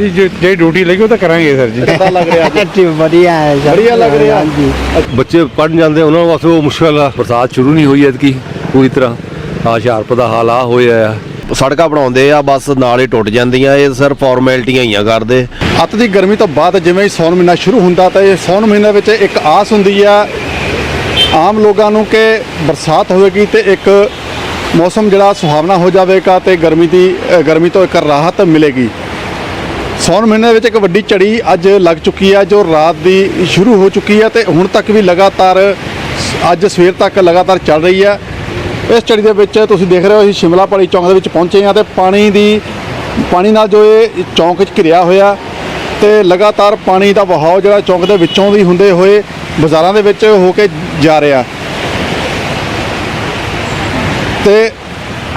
ਜੀ ਜੇ ਜੇ ਡਿਊਟੀ ਲੱਗੀ ਉਹ ਤਾਂ ਕਰਾਂਗੇ ਸਰ ਜੀ। ਕਿੱਦਾਂ ਲੱਗ ਰਿਹਾ ਅੱਜ। ਤੇ ਵਧੀਆ ਹੈ ਸਰ। ਵਧੀਆ ਲੱਗ ਰਿਹਾ। ਹਾਂਜੀ। ਬੱਚੇ ਪੜਨ ਜਾਂਦੇ ਉਹਨਾਂ ਵਾਸਤੇ ਉਹ ਮੁਸ਼ਕਲ ਆ। ਬਰਸਾਤ ਸ਼ੁਰੂ ਨਹੀਂ ਹੋਈ ਐਤਕੀ ਪੂਰੀ ਤਰ੍ਹਾਂ। ਆ ਹੁਸ਼ਿਆਰਪੁਰ ਦਾ ਹਾਲ ਆ ਹੋਇਆ ਆ। ਸੜਕਾਂ ਬਣਾਉਂਦੇ ਆ ਬਸ ਨਾਲ ਹੀ ਟੁੱਟ ਜਾਂਦੀਆਂ। ਇਹ ਸਿਰ ਫਾਰਮੈਲਿਟੀਆਂ ਹੀ ਆ ਕਰਦੇ। ਅੱਤ ਦੀ ਗਰਮੀ ਤੋਂ ਬਾਅਦ ਜਿਵੇਂ ਹੀ ਸੌਣ ਮਹੀਨਾ ਸ਼ੁਰੂ ਹੁੰਦਾ ਤਾਂ ਇਹ ਸੌਣ ਮਹੀਨੇ ਵਿੱਚ ਇੱਕ ਆਸ ਹੁੰਦੀ ਆ ਆਮ ਲੋਕਾਂ ਨੂੰ ਕਿ ਬਰਸਾਤ ਹੋਵੇਗੀ ਤੇ ਇੱਕ ਮੌਸਮ ਜਿਹੜਾ ਸੁਹਾਵਣਾ ਹੋ ਜਾਵੇਗਾ ਤੇ ਗਰਮੀ ਦੀ ਗਰਮੀ ਤੋਂ ਇੱਕ ਰਾਹਤ ਮਿਲੇਗੀ। ਸੌਣ ਮਹੀਨੇ ਵਿੱਚ ਇੱਕ ਵੱਡੀ ਝੜੀ ਅੱਜ ਲੱਗ ਚੁੱਕੀ ਹੈ, ਜੋ ਰਾਤ ਦੀ ਸ਼ੁਰੂ ਹੋ ਚੁੱਕੀ ਹੈ ਤੇ ਹੁਣ ਤੱਕ ਵੀ ਲਗਾਤਾਰ ਅੱਜ ਸਵੇਰ ਤੱਕ ਲਗਾਤਾਰ ਚੱਲ ਰਹੀ ਹੈ। ਇਸ ਝੜੀ ਦੇ ਵਿੱਚ ਤੁਸੀਂ ਦੇਖ ਰਹੇ ਹੋ, ਅਸੀਂ ਸ਼ਿਮਲਾ ਪਹਾੜੀ ਚੌਂਕ ਦੇ ਵਿੱਚ ਪਹੁੰਚੇ ਹਾਂ ਤੇ ਪਾਣੀ ਦੀ, ਪਾਣੀ ਨਾਲ ਜੋ ਇਹ ਚੌਂਕ 'ਚ ਘਿਰਿਆ ਹੋਇਆ ਤੇ ਲਗਾਤਾਰ ਪਾਣੀ ਦਾ ਵਹਾਅ ਜਿਹੜਾ ਚੌਂਕ ਦੇ ਵਿੱਚੋਂ ਵੀ ਹੁੰਦੇ ਹੋਏ ਬਾਜ਼ਾਰਾਂ ਦੇ ਵਿੱਚ ਹੋ ਕੇ ਜਾ ਰਿਹਾ। ਤੇ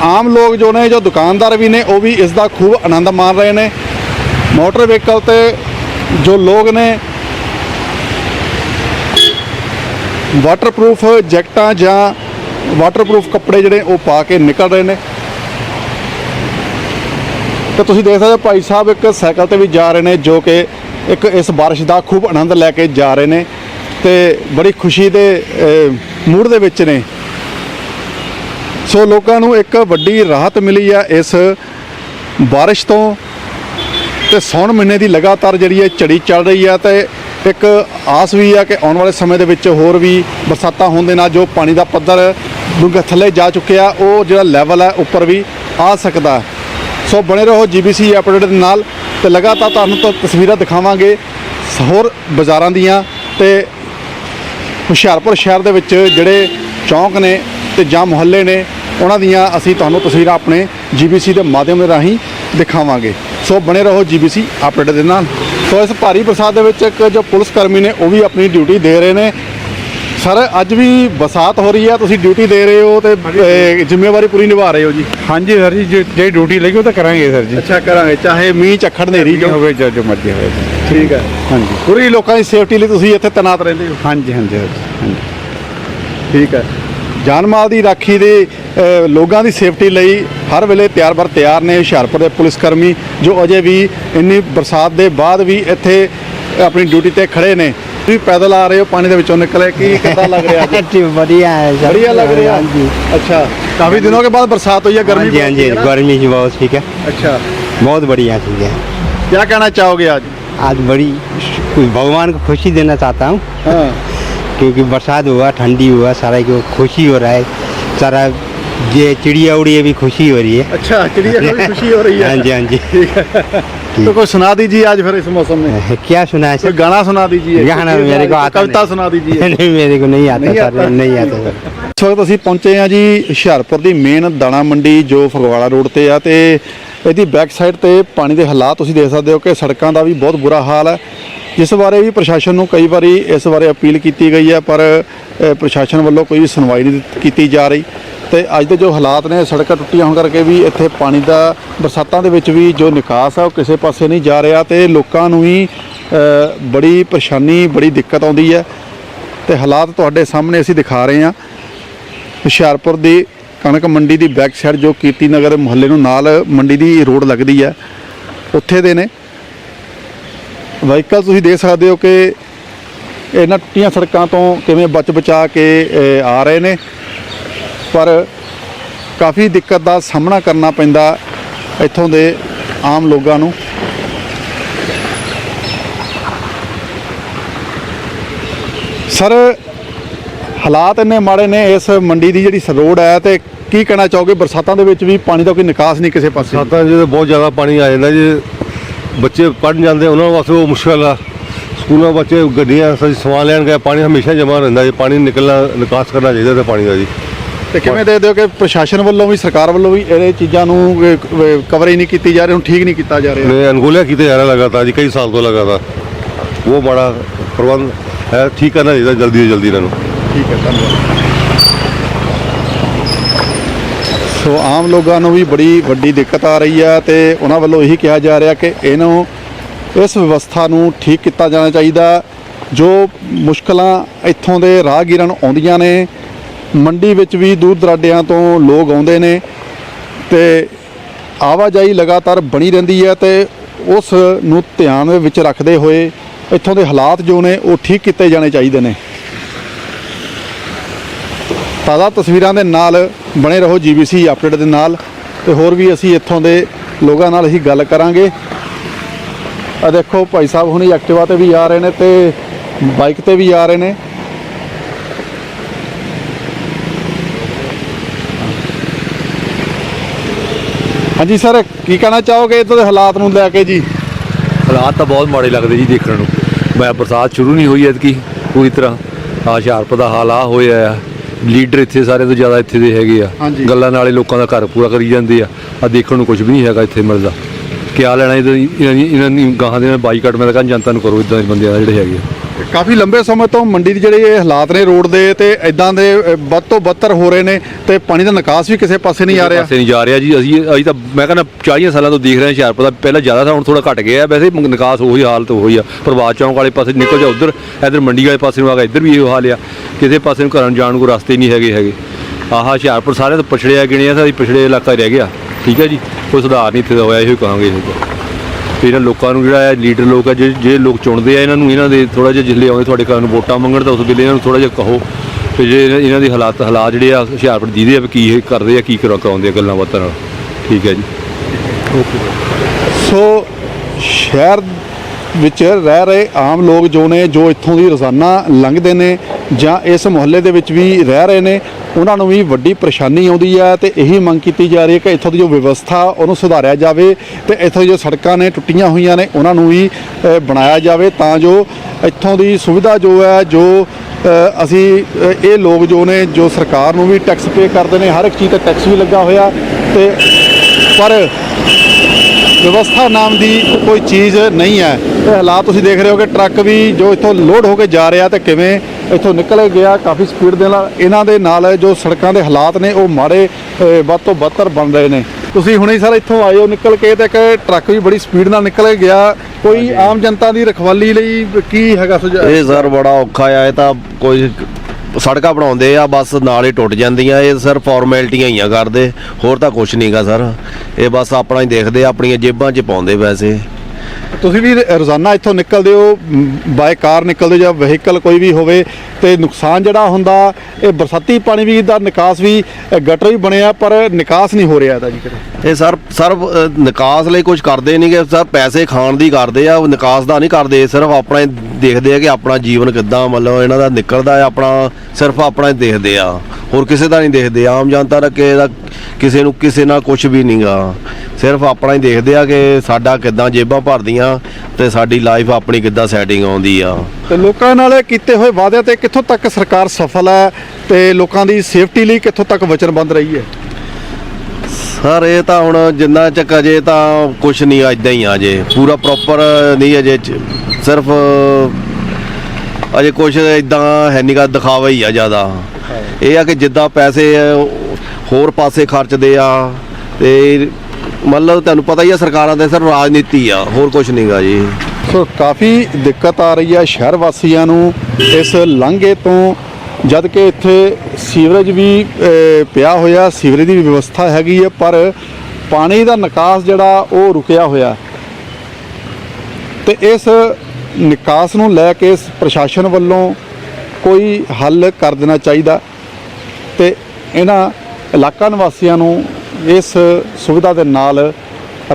ਆਮ ਲੋਕ ਜੋ ਨੇ, ਜੋ ਦੁਕਾਨਦਾਰ ਵੀ ਨੇ, ਉਹ ਵੀ ਇਸ ਦਾ ਖੂਬ ਆਨੰਦ ਮਾਣ ਰਹੇ ਨੇ। ਮੋਟਰ ਵਹੀਕਲ ਤੇ ਜੋ ਲੋਕ ਨੇ ਵਾਟਰਪ੍ਰੂਫ ਜੈਕਟਾਂ ਜਾਂ ਵਾਟਰਪ੍ਰੂਫ ਕੱਪੜੇ ਜਿਹੜੇ ਉਹ ਪਾ ਕੇ ਨਿਕਲ ਰਹੇ ਨੇ। ਤੇ ਤੁਸੀਂ ਦੇਖ ਸਕਦੇ ਹੋ ਭਾਈ ਸਾਹਿਬ ਇੱਕ ਸਾਈਕਲ ਤੇ ਵੀ ਜਾ ਰਹੇ ਨੇ ਜੋ ਕਿ ਇੱਕ ਇਸ ਬਾਰਿਸ਼ ਦਾ ਖੂਬ ਆਨੰਦ ਲੈ ਕੇ ਜਾ ਰਹੇ ਨੇ ਤੇ ਬੜੀ ਖੁਸ਼ੀ ਦੇ ਮੂਡ ਦੇ ਵਿੱਚ ਨੇ। ਸੋ ਲੋਕਾਂ ਨੂੰ ਇੱਕ ਵੱਡੀ ਰਾਹਤ ਮਿਲੀ ਆ ਇਸ ਬਾਰਿਸ਼ ਤੋਂ। ਤੇ ਸੌਣ ਮਹੀਨੇ ਦੀ ਲਗਾਤਾਰ ਜਿਹੜੀ ਹੈ ਝੜੀ ਚੱਲ ਰਹੀ ਹੈ ਤੇ ਇੱਕ ਆਸ ਵੀ ਆ ਕਿ ਆਉਣ ਵਾਲੇ ਸਮੇਂ ਦੇ ਵਿੱਚ ਹੋਰ ਵੀ ਬਰਸਾਤਾਂ ਹੋਣ ਦੇ ਨਾਲ ਜੋ ਪਾਣੀ ਦਾ ਪੱਧਰ ਡੂੰਘਾ ਥੱਲੇ ਜਾ ਚੁੱਕਿਆ, ਉਹ ਜਿਹੜਾ ਲੈਵਲ ਹੈ ਉੱਪਰ ਵੀ ਆ ਸਕਦਾ। ਸੋ ਬਣੇ ਰਹੋ ਜੀਬੀਸੀ ਅਪਡੇਟ ਦੇ ਨਾਲ ਤੇ ਲਗਾਤਾਰ ਤੁਹਾਨੂੰ ਤਾਂ ਤਸਵੀਰਾਂ ਦਿਖਾਵਾਂਗੇ ਹੋਰ ਬਾਜ਼ਾਰਾਂ ਦੀਆਂ ਤੇ ਹੁਸ਼ਿਆਰਪੁਰ ਸ਼ਹਿਰ ਦੇ ਵਿੱਚ ਜਿਹੜੇ ਚੌਂਕ ਨੇ ਤੇ ਜਾਂ ਮੁਹੱਲੇ ਨੇ, ਉਹਨਾਂ ਦੀਆਂ ਅਸੀਂ ਤੁਹਾਨੂੰ ਤਸਵੀਰਾਂ ਆਪਣੇ ਜੀਬੀਸੀ ਦੇ ਮਾਧਿਅਮ ਦੇ ਰਾਹੀਂ ਦਿਖਾਵਾਂਗੇ। ਸੋ ਬਣੇ ਰਹੋ ਜੀਬੀਸੀ ਅਪਡੇਟ ਦੇ ਨਾਲ। ਸੋ ਇਸ ਭਾਰੀ ਬਰਸਾਤ ਦੇ ਵਿੱਚ ਇੱਕ ਜੋ ਪੁਲਿਸ ਕਰਮੀ ਨੇ ਉਹ ਵੀ ਆਪਣੀ ਡਿਊਟੀ ਦੇ ਰਹੇ ਨੇ। ਸਰ ਅੱਜ ਵੀ ਬਰਸਾਤ ਹੋ ਰਹੀ ਹੈ ਤੁਸੀਂ ਡਿਊਟੀ ਦੇ ਰਹੇ ਹੋ ਤੇ ਜ਼ਿੰਮੇਵਾਰੀ ਪੂਰੀ ਨਿਭਾ ਰਹੇ ਹੋ ਜੀ? ਹਾਂਜੀ ਸਰ ਜੀ ਜੇ ਡਿਊਟੀ ਲੱਗੀ ਉਹ ਤਾਂ ਕਰਾਂਗੇ ਸਰ ਜੀ। ਅੱਛਾ ਕਰਾਂਗੇ। ਚਾਹੇ ਮੀਂਹ ਝੱਖੜ ਨੇਰੀ ਜੋ ਹੋਵੇ ਜੋ ਜੋ ਮਰਜ਼ੀ ਹੋਵੇ। ਠੀਕ ਹੈ। ਹਾਂਜੀ। ਪੂਰੀ ਲੋਕਾਂ ਦੀ ਸੇਫਟੀ ਲਈ ਤੁਸੀਂ ਇੱਥੇ ਤੈਨਾਤ ਰਹਿੰਦੇ ਹੋ। ਹਾਂਜੀ ਹਾਂਜੀ ਹਾਂਜੀ। ਠੀਕ ਹੈ। ਜਾਨ ਮਾਲ ਦੀ ਰਾਖੀ ਦੇ ਅ, ਲੋਕਾਂ ਦੀ ਸੇਫਟੀ ਲਈ ਹਰ ਵੇਲੇ ਤਿਆਰ ਬਰ ਤਿਆਰ ਨੇ ਹੁਸ਼ਿਆਰਪੁਰ ਦੇ ਪੁਲਿਸ ਕਰਮੀ ਜੋ ਅਜੇ ਵੀ ਇੰਨੀ ਬਰਸਾਤ ਦੇ ਬਾਅਦ ਵੀ ਇੱਥੇ ਆਪਣੀ ਡਿਊਟੀ ਤੇ ਖੜੇ ਨੇ ਤੁਸੀਂ ਪੈਦਲ ਆ ਰਹੇ ਹੋ ਪਾਣੀ ਦੇ ਵਿੱਚੋਂ ਨਿਕਲੇ ਕੀ ਕਿੱਦਾਂ ਲੱਗ ਰਿਹਾ ਅੱਜ ਤੇ ਵਧੀਆ ਹੈ ਸਰ बढ़िया लग रहा है ਹਾਂਜੀ अच्छा काफी दिनों के बाद बरसात हुई है गर्मी हाँ जी हाँ बहुत थी, है जी ना? गर्मी जी बहुत ठीक है अच्छा बहुत बढ़िया चीज़ है क्या कहना चाहोगे आज आज बड़ी भगवान को खुशी देना चाहता हूँ हाँ क्योंकि बरसात हुआ ठंडी हुआ सारा को खुशी हो रहा है सारा ये चिड़िया उड़िया भी खुशी हो रही है अच्छा चिड़िया को भी खुशी हो रही है हाँ जी हाँ जी ठीक है तो कोई सुना दीजिए आज फिर इस मौसम में क्या सुना है कोई सर गाना सुना दीजिए गाना कोई मेरे को कोई आता कविता नहीं। सुना दीजिए नहीं मेरे को नहीं आता नहीं सर आता? नहीं आता सर ਇਸ ਵਕਤ ਅਸੀਂ ਪਹੁੰਚੇ ਆ ਜੀ ਹੁਸ਼ਿਆਰਪੁਰ ਦੀ ਮੇਨ ਦਾਣਾ ਮੰਡੀ ਜੋ ਫਗਵਾੜਾ ਰੋਡ ਤੇ ਆ ਤੇ ਇਹਦੀ ਬੈਕ ਸਾਈਡ ਤੇ ਪਾਣੀ ਦੇ ਹਾਲਾਤ ਤੁਸੀਂ ਦੇਖ ਸਕਦੇ ਹੋ ਕਿ ਸੜਕਾਂ ਦਾ ਵੀ ਬਹੁਤ ਬੁਰਾ ਹਾਲ ਹੈ ਜਿਸ ਬਾਰੇ ਵੀ ਪ੍ਰਸ਼ਾਸਨ ਨੂੰ ਕਈ ਵਾਰੀ ਇਸ ਬਾਰੇ ਅਪੀਲ ਕੀਤੀ ਗਈ ਹੈ, ਪਰ ਪ੍ਰਸ਼ਾਸਨ ਵੱਲੋਂ ਕੋਈ ਸੁਣਵਾਈ ਨਹੀਂ ਕੀਤੀ ਜਾ ਰਹੀ। ਤੇ ਅੱਜ ਦੇ ਜੋ ਹਾਲਾਤ ਨੇ, ਸੜਕਾਂ ਟੁੱਟੀਆਂ ਹੋਣ ਕਰਕੇ ਵੀ ਇੱਥੇ ਪਾਣੀ ਦਾ, ਬਰਸਾਤਾਂ ਦੇ ਵਿੱਚ ਵੀ ਜੋ ਨਿਕਾਸ ਆ, ਉਹ ਕਿਸੇ ਪਾਸੇ ਨਹੀਂ ਜਾ ਰਿਹਾ ਤੇ ਲੋਕਾਂ ਨੂੰ ਵੀ ਬੜੀ ਪਰੇਸ਼ਾਨੀ, ਬੜੀ ਦਿੱਕਤ ਆਉਂਦੀ ਹੈ। ਤੇ ਹਾਲਾਤ ਤੁਹਾਡੇ ਸਾਹਮਣੇ ਅਸੀਂ ਦਿਖਾ ਰਹੇ ਹਾਂ। ਹੁਸ਼ਿਆਰਪੁਰ ਦੀ ਕਣਕ ਮੰਡੀ ਦੀ ਬੈਕ ਸਾਈਡ ਜੋ ਕੀਰਤੀ ਨਗਰ ਮੁਹੱਲੇ ਨੂੰ ਨਾਲ ਮੰਡੀ ਦੀ ਰੋਡ ਲੱਗਦੀ ਹੈ, ਉੱਥੇ ਦੇ ਨੇ। ਵਹੀਕਲ ਤੁਸੀਂ ਦੇਖ ਸਕਦੇ ਹੋ ਕਿ ਇਹਨਾਂ ਟੁੱਟੀਆਂ ਸੜਕਾਂ ਤੋਂ ਕਿਵੇਂ ਬਚ ਬਚਾ ਕੇ ਆ ਰਹੇ ਨੇ। ਪਰ ਕਾਫੀ ਦਿੱਕਤ ਦਾ ਸਾਹਮਣਾ ਕਰਨਾ ਪੈਂਦਾ ਇੱਥੋਂ ਦੇ ਆਮ ਲੋਕਾਂ ਨੂੰ। ਸਰ, ਹਾਲਾਤ ਇੰਨੇ ਮਾੜੇ ਨੇ ਇਸ ਮੰਡੀ ਦੀ ਜਿਹੜੀ ਰੋਡ ਹੈ ਤੇ ਕੀ ਕਹਿਣਾ ਚਾਹੋਗੇ? ਬਰਸਾਤਾਂ ਦੇ ਵਿੱਚ ਵੀ ਪਾਣੀ ਦਾ ਕੋਈ ਨਿਕਾਸ ਨਹੀਂ ਕਿਸੇ ਪਾਸੇ। ਬਰਸਾਤਾਂ 'ਚ ਬਹੁਤ ਜ਼ਿਆਦਾ ਪਾਣੀ ਆ ਜਾਂਦਾ ਜੀ। ਬੱਚੇ ਪੜਨ ਜਾਂਦੇ ਉਹਨਾਂ ਵਾਸਤੇ ਉਹ ਮੁਸ਼ਕਲ ਆ। ਸਕੂਲਾਂ ਬੱਚੇ ਗੱਡੀਆਂ ਸ- ਸਮਾਨ ਲੈਣ ਗਏ ਪਾਣੀ ਹਮੇਸ਼ਾ ਜਮ੍ਹਾਂ ਰਹਿੰਦਾ ਜੀ ਪਾਣੀ ਨਿਕਲਣਾ ਨਿਕਾਸ ਕਰਨਾ ਚਾਹੀਦਾ ਤੇ ਪਾਣੀ ਦਾ ਜੀ। ਤੇ ਕਿਵੇਂ ਦੇਖਦੇ ਹੋ ਕਿ ਪ੍ਰਸ਼ਾਸਨ ਵੱਲੋਂ ਵੀ ਸਰਕਾਰ ਵੱਲੋਂ ਵੀ ਇਹ ਚੀਜ਼ਾਂ ਨੂੰ ਕਵਰੇਜ ਨਹੀਂ ਕੀਤੀ ਜਾ ਰਹੀ ਹੁਣ ਠੀਕ ਨਹੀਂ ਕੀਤਾ ਜਾ ਰਿਹਾ? ਨੇ ਅਨਗੋਲਿਆ ਕੀਤੇ ਜਾ ਰਿਹਾ ਲਗਾਤਾਰ ਜੀ ਕਈ ਸਾਲ ਤੋਂ ਲਗਾਤਾਰ। ਉਹ ਬੜਾ ਪ੍ਰਬੰਧ ਹੈ ਠੀਕ ਕਰਨਾ ਚਾਹੀਦਾ ਜਲਦੀ ਤੋਂ ਜਲਦੀ ਇਹਨਾਂ ਨੂੰ। ਠੀਕ ਹੈ ਧੰਨਵਾਦ। ਸੋ ਆਮ ਲੋਕਾਂ ਨੂੰ ਵੀ ਬੜੀ ਵੱਡੀ ਦਿੱਕਤ ਆ ਰਹੀ ਆ ਤੇ ਉਹਨਾਂ ਵੱਲੋਂ ਇਹੀ ਕਿਹਾ ਜਾ ਰਿਹਾ ਕਿ ਇਹਨੂੰ ਇਸ ਵਿਵਸਥਾ ਨੂੰ ਠੀਕ ਕੀਤਾ ਜਾਣਾ ਚਾਹੀਦਾ। ਜੋ ਮੁਸ਼ਕਲਾਂ ਇੱਥੋਂ ਦੇ ਰਾਹਗੀਰਾਂ ਨੂੰ ਆਉਂਦੀਆਂ ਨੇ, ਮੰਡੀ ਵਿੱਚ ਵੀ ਦੂਰ ਦਰਾਡਿਆਂ ਤੋਂ ਲੋਕ ਆਉਂਦੇ ਨੇ ਤੇ ਆਵਾਜਾਈ ਲਗਾਤਾਰ ਬਣੀ ਰਹਿੰਦੀ ਹੈ ਤੇ ਉਸ ਨੂੰ ਧਿਆਨ ਦੇ ਵਿੱਚ ਰੱਖਦੇ ਹੋਏ ਇੱਥੋਂ ਦੇ ਹਾਲਾਤ ਜੋ ਨੇ ਉਹ ਠੀਕ ਕੀਤੇ ਜਾਣੇ ਚਾਹੀਦੇ ਨੇ। ਤਾਜ਼ਾ ਤਸਵੀਰਾਂ ਦੇ ਨਾਲ ਬਣੇ ਰਹੋ ਜੀਬੀਸੀ ਅਪਡੇਟ ਦੇ ਨਾਲ ਤੇ ਹੋਰ ਵੀ ਅਸੀਂ ਇੱਥੋਂ ਦੇ ਲੋਕਾਂ ਨਾਲ ਹੀ ਗੱਲ ਕਰਾਂਗੇ। ਆ ਦੇਖੋ ਭਾਈ ਸਾਹਿਬ ਹੁਣੀ ਐਕਟਿਵਾ ਤੇ ਵੀ ਆ ਰਹੇ ਨੇ ਤੇ ਬਾਈਕ ਤੇ ਵੀ ਆ ਰਹੇ ਨੇ। ਹਾਂਜੀ ਸਰ, ਕੀ ਕਹਿਣਾ ਚਾਹੋਗੇ ਇੱਥੋਂ ਦੇ ਹਾਲਾਤ ਨੂੰ ਲੈ ਕੇ ਜੀ? ਹਾਲਾਤ ਤਾਂ ਬਹੁਤ ਮਾੜੇ ਲੱਗਦੇ ਜੀ ਦੇਖਣ ਨੂੰ। ਮੈਂ ਬਰਸਾਤ ਸ਼ੁਰੂ ਨਹੀਂ ਹੋਈ ਐਤਕੀ ਪੂਰੀ ਤਰ੍ਹਾਂ। ਆ ਹੁਸ਼ਿਆਰਪੁਰ ਦਾ ਹਾਲ ਆ ਹੋਇਆ ਆ। ਲੀਡਰ ਇੱਥੇ ਸਾਰੇ ਤੋਂ ਜ਼ਿਆਦਾ ਇੱਥੇ ਦੇ ਹੈਗੇ ਆ। ਹਾਂਜੀ। ਗੱਲਾਂ ਨਾਲੇ ਲੋਕਾਂ ਦਾ ਘਰ ਪੂਰਾ ਕਰੀ ਜਾਂਦੇ ਆ। ਆ ਦੇਖਣ ਨੂੰ ਕੁਝ ਵੀ ਨਹੀਂ ਹੈਗਾ ਇੱਥੇ ਮਿਲਦਾ। ਕਿਆ ਲੈਣਾ ਇਹਦਾ ਇਹਨਾਂ ਦੀ ਇਹਨਾਂ ਦੀ ਗਾਹਾਂ ਦੇ ਨਾਲ ਬਾਈਕਾਟ ਮੈਂ ਤਾਂ ਕਹਿੰਦਾ ਜਨਤਾ ਨੂੰ ਕਰੋ ਇਦਾਂ ਦੇ ਬੰਦਿਆਂ ਦਾ ਜਿਹੜੇ ਹੈਗੇ ਆ। ਕਾਫੀ ਲੰਬੇ ਸਮੇਂ ਤੋਂ ਮੰਡੀ ਦੇ ਜਿਹੜੇ ਇਹ ਹਾਲਾਤ ਨੇ ਰੋਡ ਦੇ ਤੇ ਇਦਾਂ ਦੇ ਵੱਧ ਤੋਂ ਬੱਤਰ ਹੋ ਰਹੇ ਨੇ ਤੇ ਪਾਣੀ ਦਾ ਨਿਕਾਸ ਵੀ ਕਿਸੇ ਪਾਸੇ ਨਹੀਂ ਆ ਰਿਹਾ। ਪਾਸੇ ਨਹੀਂ ਜਾ ਰਿਹਾ ਜੀ। ਅਸੀਂ ਅਸੀਂ ਤਾਂ ਮੈਂ ਕਹਿੰਦਾ 40 ਸਾਲਾਂ ਤੋਂ ਦੇਖ ਰਹੇ ਹਾਂ ਹੁਸ਼ਿਆਰਪੁਰ ਦਾ। ਪਹਿਲਾਂ ਜ਼ਿਆਦਾ ਤਾਂ ਹੁਣ ਥੋੜਾ ਘਟ ਗਿਆ। ਵੈਸੇ ਨਿਕਾਸ ਉਹੀ ਹਾਲਤ ਉਹੀ ਆ। ਪ੍ਰਭਾਤ ਚੌਂਕ ਵਾਲੇ ਪਾਸੇ ਨਿਕਲ ਜਾ ਉਧਰ, ਇਧਰ ਮੰਡੀ ਵਾਲੇ ਪਾਸੇ ਨੂੰ ਆ ਗਿਆ ਇੱਧਰ ਵੀ ਇਹੋ ਹਾਲ ਆ। ਕਿਸੇ ਪਾਸੇ ਨੂੰ ਘਰਾਂ ਨੂੰ ਜਾਣ ਨੂੰ ਕੋਈ ਰਸਤੇ ਨਹੀਂ ਹੈਗੇ ਹੈਗੇ। ਆਹ, ਹੁਸ਼ਿਆਰਪੁਰ ਸਾਰੇ ਤੋਂ ਪਛੜਿਆ ਗਿਣਿਆ ਸਾਡੀ ਪਿਛੜੇ ਇਲਾਕਾ ਰਹਿ ਗਿਆ। ਠੀਕ ਹੈ ਜੀ? ਕੋਈ ਸੁਧਾਰ ਨਹੀਂ ਇੱਥੇ ਹੋਇਆ, ਇਹੋ ਕਹਾਂਗੇ ਇਹੋ ਤੇ ਇਹਨਾਂ ਲੋਕਾਂ ਨੂੰ ਜਿਹੜਾ ਹੈ ਲੀਡਰ ਲੋਕ ਹੈ ਜਿਹੜੇ ਜਿਹੜੇ ਲੋਕ ਚੁਣਦੇ ਆ ਇਹਨਾਂ ਨੂੰ, ਇਹਨਾਂ ਦੇ ਥੋੜਾ ਜਿਹਾ ਜਿਸਲੇ ਆਉਂਦੇ ਤੁਹਾਡੇ ਘਰ ਨੂੰ ਵੋਟਾਂ ਮੰਗਣ ਤਾਂ ਉਸ ਵੇਲੇ ਇਹਨਾਂ ਨੂੰ ਥੋੜਾ ਜਿਹਾ ਕਹੋ ਤੇ ਜੇ ਇਹਨਾਂ- ਦੀ ਹਾਲਾਤ ਹਾਲਾਤ ਜਿਹੜੇ ਆ ਹੁਸ਼ਿਆਰਪੁਰ ਦੀਦੇ ਆ ਵੀ ਕੀ ਇਹ ਕਰਦੇ ਆ, ਕੀ ਕਰਾ, ਕਰਾਉਂਦੇ ਆ ਗੱਲਾਂ ਬਾਤਾਂ ਨਾਲ। ਠੀਕ ਹੈ ਜੀ। ਓਕੇ ਸੋ ਸ਼ਹਿਰ ਵਿੱਚ ਰਹਿ ਰਹੇ ਆਮ ਲੋਕ ਜੋ ਨੇ, ਜੋ ਇੱਥੋਂ ਦੀ ਰੋਜ਼ਾਨਾ ਲੰਘਦੇ ਨੇ ਜਾਂ ਇਸ ਮੁਹੱਲੇ ਦੇ ਵਿੱਚ ਵੀ ਰਹਿ ਰਹੇ ਨੇ, ਉਹਨਾਂ ਨੂੰ ਵੀ ਵੱਡੀ ਪਰੇਸ਼ਾਨੀ ਆਉਂਦੀ ਹੈ ਤੇ ਇਹੀ ਮੰਗ ਕੀਤੀ ਜਾ ਰਹੀ ਹੈ ਕਿ ਇੱਥੋਂ ਦੀ ਜੋ ਵਿਵਸਥਾ ਉਹਨੂੰ ਸੁਧਾਰਿਆ ਜਾਵੇ ਤੇ ਇੱਥੋਂ ਦੀ ਜੋ ਸੜਕਾਂ ਨੇ ਟੁੱਟੀਆਂ ਹੋਈਆਂ ਨੇ, ਉਹਨਾਂ ਨੂੰ ਵੀ ਬਣਾਇਆ ਜਾਵੇ ਤਾਂ ਜੋ ਇੱਥੋਂ ਦੀ ਸੁਵਿਧਾ ਜੋ ਹੈ, ਜੋ ਅਸੀਂ ਇਹ ਲੋਕ ਜੋ ਨੇ, ਜੋ ਸਰਕਾਰ ਨੂੰ ਵੀ ਟੈਕਸ ਪੇ ਕਰਦੇ ਨੇ, ਹਰ ਇੱਕ ਚੀਜ਼ ਤੇ ਟੈਕਸ ਵੀ ਲੱਗਾ ਹੋਇਆ ਤੇ ਪਰ ਵਿਵਸਥਾ ਨਾਮ ਦੀ ਕੋਈ ਚੀਜ਼ ਨਹੀਂ ਹੈ। ਇਹ ਹਾਲਾਤ ਤੁਸੀਂ ਦੇਖ ਰਹੇ ਹੋ ਕਿ ਟਰੱਕ ਵੀ ਜੋ ਇੱਥੋਂ ਲੋਡ ਹੋ ਕੇ ਜਾ ਰਿਹਾ ਤੇ ਕਿਵੇਂ ਇੱਥੋਂ ਨਿਕਲ ਗਿਆ ਕਾਫੀ ਸਪੀਡ ਦੇ ਨਾਲ। ਇਹਨਾਂ ਦੇ ਨਾਲ ਜੋ ਸੜਕਾਂ ਦੇ ਹਾਲਾਤ ਨੇ ਉਹ ਮਾੜੇ ਵੱਧ ਤੋਂ ਬੱਤਰ ਬਣ ਰਹੇ ਨੇ। ਤੁਸੀਂ ਹੁਣੇ ਸਰ ਇੱਥੋਂ ਆਏ ਹੋ ਨਿਕਲ ਕੇ ਤੇ ਇੱਕ ਟਰੱਕ ਵੀ ਬੜੀ ਸਪੀਡ ਨਾਲ ਨਿਕਲ ਗਿਆ। ਕੋਈ ਆਮ ਜਨਤਾ ਦੀ ਰਖਵਾਲੀ ਲਈ ਕੀ ਹੈਗਾ ਸੁਝਾਅ? ਇਹ ਸਰ ਬੜਾ ਔਖਾ ਆ ਇਹ ਤਾਂ ਕੋਈ ਸੜਕਾਂ ਬਣਾਉਂਦੇ ਆ, ਬਸ ਨਾਲ ਹੀ ਟੁੱਟ ਜਾਂਦੀਆਂ, ਇਹ ਸਰ ਫਾਰਮੈਲਿਟੀਆਂ ਹੀ ਆ ਕਰਦੇ, ਹੋਰ ਤਾਂ ਕੁਝ ਨਹੀਂਗਾ ਸਰ। ਇਹ ਬਸ ਆਪਣਾ ਹੀ ਦੇਖਦੇ ਆ, ਆਪਣੀਆਂ ਜੇਬਾਂ 'ਚ ਪਾਉਂਦੇ ਪੈਸੇ। ਤੁਸੀਂ ਵੀ ਰੋਜ਼ਾਨਾ ਇੱਥੋਂ ਨਿਕਲਦੇ ਹੋ ਬਾਏ ਕਾਰ ਨਿਕਲਦੇ ਹੋ ਜਾਂ ਵਹੀਕਲ ਕੋਈ ਵੀ ਹੋਵੇ ਤੇ ਨੁਕਸਾਨ ਜਿਹੜਾ ਹੁੰਦਾ, ਇਹ ਬਰਸਾਤੀ ਪਾਣੀ ਵੀ ਦਾ ਨਿਕਾਸ ਵੀ ਗਟਰ ਵੀ ਬਣਿਆ, ਪਰ ਨਿਕਾਸ ਨਹੀਂ ਹੋ ਰਿਹਾ ਇਹਦਾ ਜੀ ਇਹ ਸਰ ਸਰ ਨਿਕਾਸ ਲਈ ਕੁਝ ਕਰਦੇ ਨਹੀਂਗੇ ਸਰ, ਪੈਸੇ ਖਾਣ ਦੀ ਕਰਦੇ ਆ ਨਿਕਾਸ ਦਾ ਨਹੀਂ ਕਰਦੇ, ਸਿਰਫ ਆਪਣਾ ਹੀ ਦੇਖਦੇ ਆ ਕਿ ਆਪਣਾ ਜੀਵਨ ਕਿੱਦਾਂ, ਮਤਲਬ ਇਹਨਾਂ ਦਾ ਨਿਕਲਦਾ ਹੈ ਆਪਣਾ, ਸਿਰਫ ਆਪਣਾ ਹੀ ਦੇਖਦੇ ਆ। ਹੋਰ ਕਿਸੇ ਦਾ ਨਹੀਂ ਦੇਖਦੇ, ਆਮ ਜਨਤਾ ਦਾ ਕਿਸੇ ਦਾ, ਕਿਸੇ ਨੂੰ, ਕਿਸੇ ਨਾਲ ਕੁਝ ਵੀ ਨਹੀਂਗਾ ਸਿਰਫ ਆਪਣਾ ਹੀ ਦੇਖਦੇ ਆ ਕਿ ਸਾਡਾ ਕਿੱਦਾਂ ਜੇਬਾਂ ਭਰਦੀਆਂ ਤੇ ਸਾਡੀ ਲਾਈਫ ਆਪਣੀ ਕਿੱਦਾਂ ਸੈਟਿੰਗ ਆਉਂਦੀ ਆ। ਤੇ ਲੋਕਾਂ ਨਾਲ ਕੀਤੇ ਹੋਏ ਵਾਅਦਿਆਂ ਤੇ ਕਿੱਥੋਂ ਤੱਕ ਸਰਕਾਰ ਸਫਲ ਹੈ ਤੇ ਲੋਕਾਂ ਦੀ ਸੇਫਟੀ ਲਈ ਕਿੱਥੋਂ ਤੱਕ ਵਚਨਬੰਦ ਰਹੀ ਹੈ? ਸਰ ਇਹ ਤਾਂ ਹੁਣ ਜਿੰਨਾ ਚੱਕ ਅਜੇ ਤਾਂ ਕੁਝ ਨਹੀਂ ਇਦਾਂ ਹੀ ਆ ਅਜੇ। ਪੂਰਾ ਪ੍ਰੋਪਰ ਨਹੀਂ ਅਜੇ ਸਿਰਫ ਅਜੇ ਕੁਝ ਇਦਾਂ ਹੈ ਨਹੀਂਗਾ ਦਿਖਾਵਾ ਹੀ ਆ ਜ਼ਿਆਦਾ। ਇਹ ਆ ਕਿ ਜਿੱਦਾਂ ਪੈਸੇ ਹੋਰ ਪਾਸੇ ਖਰਚਦੇ ਆ ਤੇ ਮਤਲਬ ਤੁਹਾਨੂੰ ਪਤਾ ਹੀ ਆ ਸਰਕਾਰਾਂ ਦੇ ਸਰ ਰਾਜਨੀਤੀ ਆ, ਹੋਰ ਕੁਝ ਨਹੀਂਗਾ ਜੀ। ਸੋ ਕਾਫੀ ਦਿੱਕਤ ਆ ਰਹੀ ਆ ਸ਼ਹਿਰ ਵਾਸੀਆਂ ਨੂੰ ਇਸ ਲਾਂਘੇ ਤੋਂ, ਜਦ ਕਿ ਇੱਥੇ ਸੀਵਰੇਜ ਵੀ ਪਿਆ ਹੋਇਆ, ਸੀਵਰੇਜ ਦੀ ਵਿਵਸਥਾ ਹੈਗੀ ਹੈ ਪਰ ਪਾਣੀ ਦਾ ਨਿਕਾਸ ਜਿਹੜਾ ਉਹ ਰੁਕਿਆ ਹੋਇਆ। ਤੇ ਇਸ ਨਿਕਾਸ ਨੂੰ ਲੈ ਕੇ ਪ੍ਰਸ਼ਾਸਨ ਵੱਲੋਂ ਕੋਈ ਹੱਲ ਕਰ ਦੇਣਾ ਚਾਹੀਦਾ। ਤੇ ਇਹਨਾਂ ਇਲਾਕਾ ਨਿਵਾਸੀਆਂ ਨੂੰ ਇਸ ਸੁਵਿਧਾ ਦੇ ਨਾਲ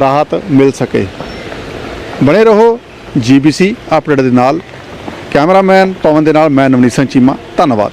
ਰਾਹਤ ਮਿਲ ਸਕੇ। ਬਣੇ ਰਹੋ ਜੀਬੀਸੀ ਅਪਡੇਟ ਦੇ ਨਾਲ। ਕੈਮਰਾਮੈਨ ਪਵਨ ਦੇ ਨਾਲ ਮੈਂ ਨਵਨੀਤ ਸਿੰਘ ਚੀਮਾ। ਧੰਨਵਾਦ।